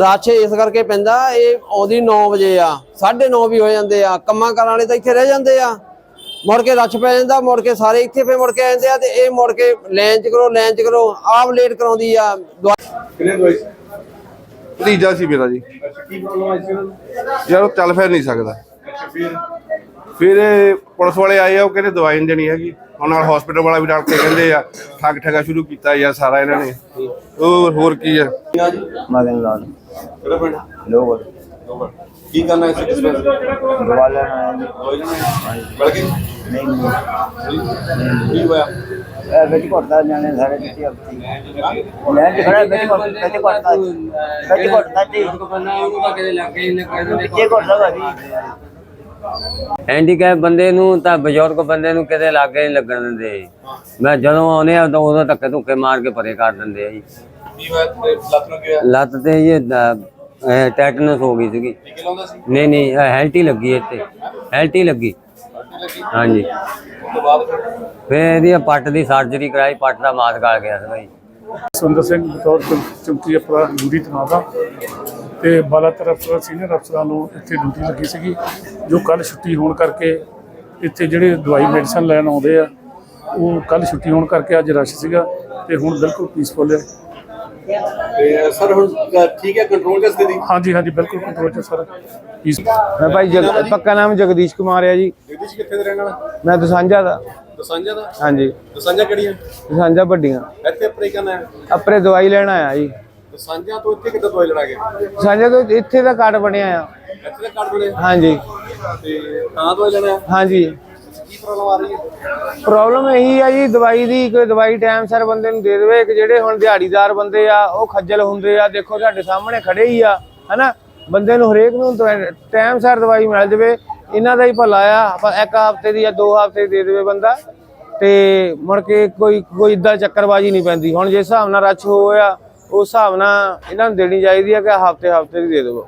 ਰੱਛ ਇਸ ਕਰਕੇ ਪੈਂਦਾ ਇਹ ਆਉਂਦੀ 9 ਵਜੇ ਆ। 9:30 ਵੀ ਹੋ ਜਾਂਦੇ ਆ। ਕੰਮਾਂ ਕਰਨ ਵਾਲੇ ਤਾਂ ਇੱਥੇ ਰਹਿ ਜਾਂਦੇ ਆ। ਮੁੜ ਕੇ ਰੱਛ ਪੈ ਜਾਂਦਾ ਮੁੜ ਕੇ ਸਾਰੇ ਇੱਥੇ ਫੇ ਮੁੜ ਕੇ ਆ ਜਾਂਦੇ ਆ ਤੇ ਇਹ ਮੁੜ ਕੇ ਲਾਈਨ ਚ ਕਰੋ ਲਾਈਨ ਚ ਕਰੋ ਆਪ ਲੇਟ ਕਰਾਉਂਦੀ ਆ। ਕਿੰਨੇ ਦਵਾਈ ਭਤੀਜਾ ਸੀ ਮੇਰਾ ਜੀ। ਅੱਛਾ ਕੀ ਪ੍ਰੋਬਲਮ ਆਈ ਸੀ ਯਾਰ ਉਹ ਚੱਲ ਫਿਰ ਨਹੀਂ ਸਕਦਾ। ਫਿਰ? ਫਿਰ ਇਹ ਪੁਲਿਸ ਵਾਲੇ ਆਏ ਆ ਉਹ ਕਹਿੰਦੇ ਦਵਾਈ ਨਹੀਂ ਦੇਣੀ ਹੈਗੀ। ਹੁਣ ਨਾਲ ਹਸਪੀਟਲ ਵਾਲਾ ਵੀ ਡਾਕਟਰ ਕਹਿੰਦੇ ਆ ਠੱਗ ਠੱਗਾ ਸ਼ੁਰੂ ਕੀਤਾ ਯਾਰ ਸਾਰਾ ਇਹਨਾਂ ਨੇ। ਉਹ ਹੋਰ ਕੀ ਆ? ਮਦਨ ਲਾਲ। ਕਿਹੜਾ ਪਿੰਡ? ਲੋਗਲ ਲੋਗੜ ਕੀ ਕਰਨਾ ਇਸ ਹੋਈ ਨਾ ਮਿਲ ਗਈ ਨਹੀਂ ਨਹੀਂ। ਕੀ ਹੋਇਆ? ਇਹ ਵਿੱਚ ਘੁੱਟਦਾ ਜਾਣੇ ਸਾਰੇ ਕਿਤੇ ਆਪਤੀ ਲੈ ਕੇ ਖੜਾ ਵਿੱਚ ਵਿੱਚ ਘੁੱਟਦਾ। ਵਿੱਚ ਘੁੱਟਦਾ ਜੀ। ਪਿੱਛੇ ਘੁੱਟਦਾ ਭਾਜੀ ਹੈਂਡੀਕੈਪ ਬੰਦੇ ਨੂੰ ਤਾਂ ਬਜ਼ੁਰਗ ਬੰਦੇ ਨੂੰ ਕਿਤੇ ਲਾਗੇ ਨਹੀਂ ਲੱਗਣ ਦਿੰਦੇ। ਮੈਂ ਜਦੋਂ ਆਉਨੇ ਆ ਤਾਂ ਉਦੋਂ ਧੱਕੇ ਧੁੱਕੇ ਮਾਰ ਕੇ ਪਰੇ ਕਰ ਦਿੰਦੇ ਆ ਜੀ। ਲੱਤ ਤੇ ਇਹ ਟੈਟਨਸ ਹੋ ਗਈ ਸੀਗੀ। ਨਹੀਂ ਨਹੀਂ ਹੈਲਟੀ ਲੱਗੀ ਇੱਥੇ। ਹੈਲਟੀ ਲੱਗੀ। ਹਾਂਜੀ। ਫਿਰ? ਇਹਦੀ ਪੱਟ ਦੀ ਸਰਜਰੀ ਕਰਾਈ ਪੱਟ ਦਾ ਮਾਸ ਗਲ ਗਿਆ ਸੀ ਜੀ ਸੁੰਦਰ ਸਿੰਘ ਬਤੌਰ ਚੌਂਕੀ ਅਫਸਰ ਡਿਊਟੀ ਤਨਾਦਾ ਤੇ ਬਾਲਾਤਰ ਅਫਸਰ ਸੀਨੀਅਰ ਅਫਸਰਾਂ ਨੂੰ ਇੱਥੇ ਡਿਊਟੀ ਲੱਗੀ ਸੀਗੀ ਜੋ ਕੱਲ ਛੁੱਟੀ ਹੋਣ ਕਰਕੇ ਇੱਥੇ ਜਿਹੜੇ ਦਵਾਈ ਮੈਡੀਸਨ ਲੈਣ ਆਉਂਦੇ ਆ ਉਹ ਕੱਲ ਛੁੱਟੀ ਹੋਣ ਕਰਕੇ ਅੱਜ ਰਸ਼ ਸੀਗਾ ਤੇ ਹੁਣ ਬਿਲਕੁਲ ਪੀਸਫੁਲ ਹੈ ਤੇ ਸਰ ਹੁਣ ਠੀਕ ਹੈ ਕੰਟਰੋਲ ਕਰ ਸਥਿਤੀ? ਹਾਂਜੀ ਹਾਂਜੀ ਬਿਲਕੁਲ ਕੰਟਰੋਲ ਚ ਸਰ। ਮੈਂ ਭਾਈ ਜਗ ਪੱਕਾ ਨਾਮ ਜਗਦੀਸ਼ ਕੁਮਾਰ ਹੈ ਜੀ। ਜਗਦੀਸ਼ ਕਿੱਥੇ ਦੇ ਰਹਿਣ ਵਾਲਾ? ਮੈਂ ਦਸਾਂਝਾ ਦਾ। ਦਸਾਂਜਾ ਦਾ? ਹਾਂਜੀ। ਦਸਾਂਜਾ ਕਿਹੜੀ ਹੈ ਦਸਾਂਝਾ ਵੱਡੀਆਂ। ਇੱਥੇ ਅਪਰੇ ਕਰਨਾ ਹੈ? ਆਪਰੇ ਦਵਾਈ ਲੈਣ ਆਇਆ ਜੀ। ਦਸਾਂਜਾ ਤੋਂ ਇੱਥੇ ਕਿੱਦਾਂ ਦਵਾਈ ਲੜਾ ਗਏ ਦਸਾਂਝਾ ਤੋਂ ਇੱਥੇ ਦਾ ਕਾਰਡ ਬਣਿਆ ਆ। ਇੱਥੇ ਦਾ ਕਾਰਡ ਬਣੇ ਹਾਂਜੀ। ਤੇ ਤਾਂ ਦਵਾਈ ਲੈਣਾ ਹੈ? ਹਾਂਜੀ। ਕੀ ਪ੍ਰੋਬਲਮ ਆ ਰਹੀ ਹੈ? ਪ੍ਰੋਬਲਮ ਇਹੀ ਆ ਜੀ ਦਵਾਈ ਦੀ ਕੋਈ ਦਵਾਈ ਟਾਈਮ ਸਿਰ ਬੰਦੇ ਨੂੰ ਦੇ ਦੇਵੇ ਕਿ ਜਿਹੜੇ ਹੁਣ ਦਿਹਾੜੀਦਾਰ ਬੰਦੇ ਆ ਉਹ ਖੱਜਲ ਹੁੰਦੇ ਆ ਦੇਖੋ ਸਾਡੇ ਸਾਹਮਣੇ ਖੜੇ ਹੀ ਆ ਹਨਾ? ਬੰਦੇ ਨੂੰ ਹਰੇਕ ਨੂੰ ਟਾਈਮ ਸਿਰ ਦਵਾਈ ਮਿਲ ਜਾਵੇ ਇਹਨਾਂ ਦਾ ਹੀ ਭਲਾ ਆ ਇੱਕ ਹਫ਼ਤੇ ਦੀ ਜਾਂ ਦੋ ਹਫ਼ਤੇ ਦੀ ਦੇ ਦੇਵੇ ਬੰਦਾ ਤੇ ਮੁੜ ਕੇ ਕੋਈ ਕੋਈ ਇਦਾਂ ਚੱਕਰਬਾਜੀ ਨਹੀਂ ਪੈਂਦੀ। ਹੁਣ ਜਿਸ ਹਿਸਾਬ ਨਾਲ ਰੱਛ ਹੋਇਆ ਉਸ ਹਿਸਾਬ ਨਾਲ ਇਹਨਾਂ ਨੂੰ ਦੇਣੀ ਚਾਹੀਦੀ ਹੈ ਕਿ ਹਫ਼ਤੇ ਹਫ਼ਤੇ ਦੀ ਦੇ ਦੇਵੋ।